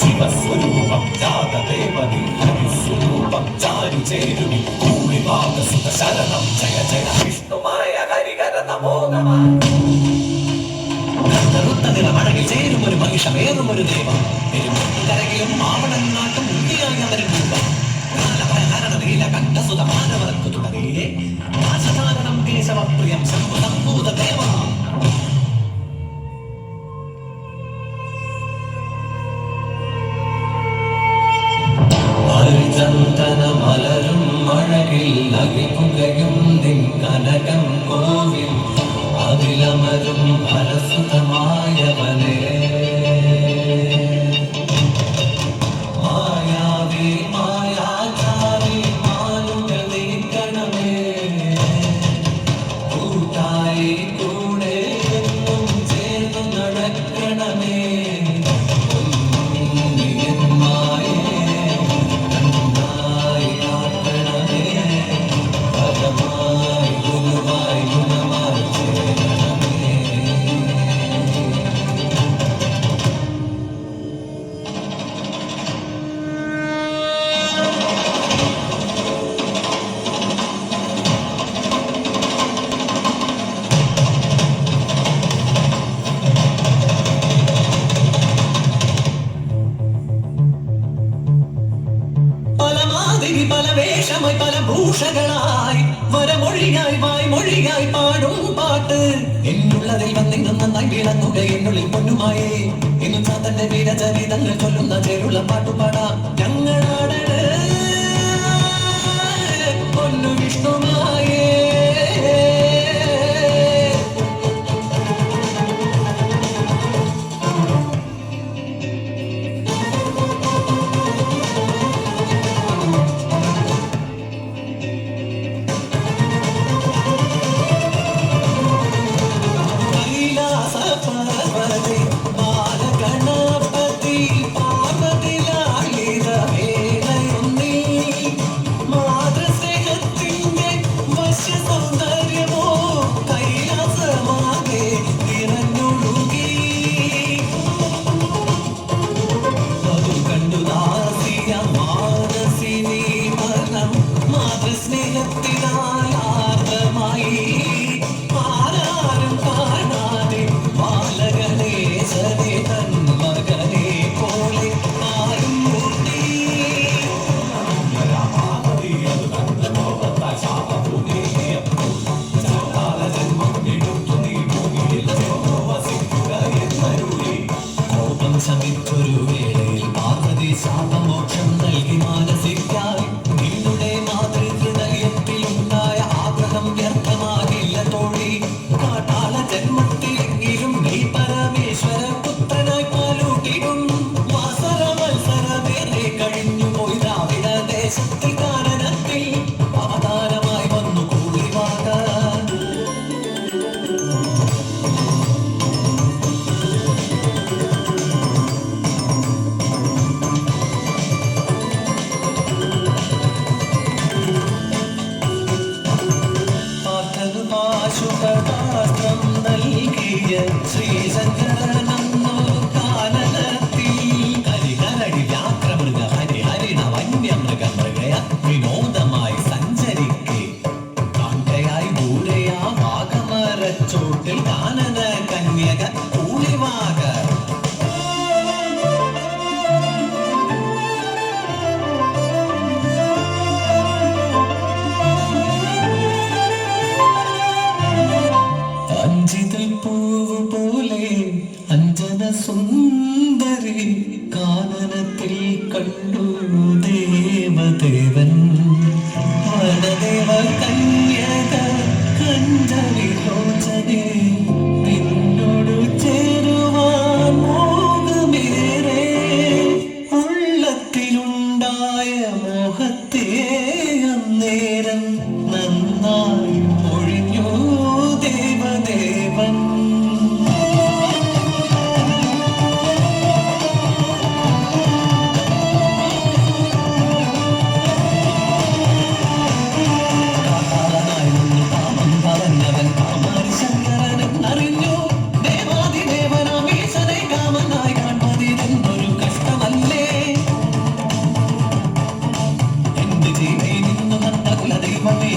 ശിവസ്വരൂപം ജാതദേവനി ഹരിസ്വരൂപം ചാരു ചേരുവി ഭൂമിഭാഗസുത ശരണം ജയ ജയ വിഷ്ണുമായ ഹരിഹര നമോ നമ നിറമഴകിൽ ചേരും ഒരു മഹിഷമേറും ഒരു ദേവം കരകിലും മാവണൻ ഭൂഷകളായി വരമൊഴിയായി വായ്മൊഴിയായി പാടും പാട്ട്. എന്നുള്ളതിൽ നിങ്ങൾ നന്നായി വിളങ്ങുക എന്നുള്ളിൽ പൊന്നുമായേ. എന്നും ചാത്തന്റെ വീരചരിതങ്ങൾ ചൊല്ലുന്ന ചേരുള്ള പാട്ടുപാടാം. ഞങ്ങളാടണ് ശമിച്ചൊരു വേളയിൽ പാർവതി ശാപമോക്ഷം നൽകി മാനസിക്കായി സുന്ദരി കാനനത്തിൽ കണ്ടു.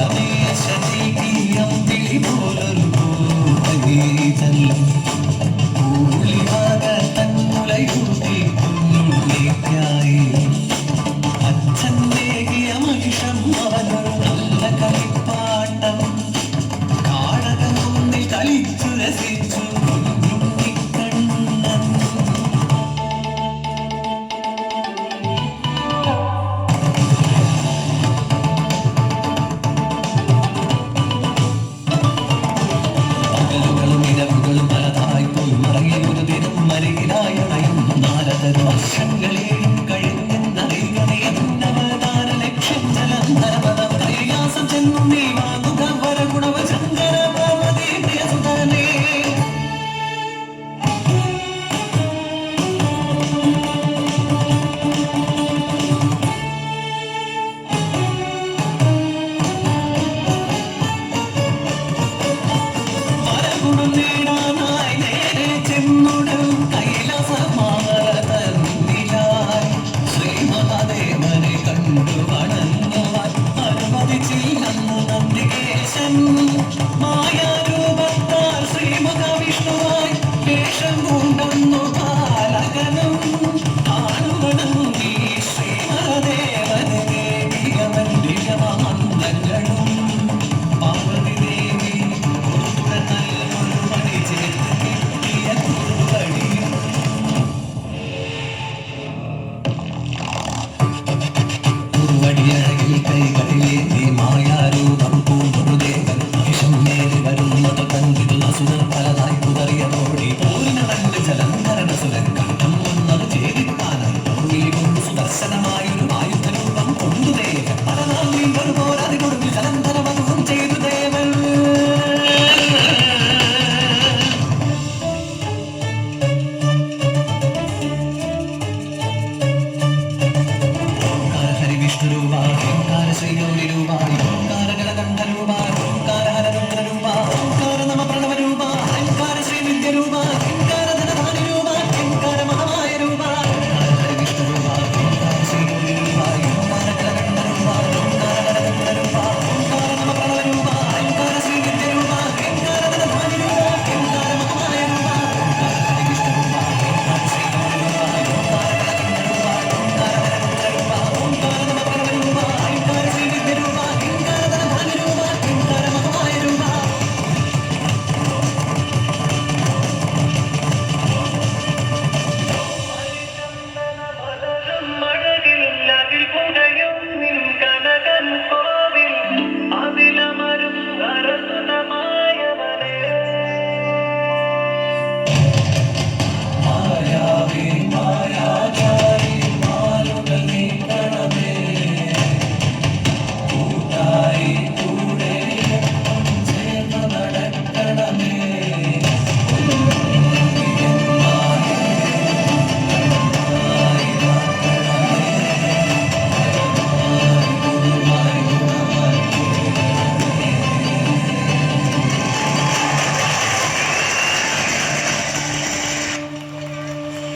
love you.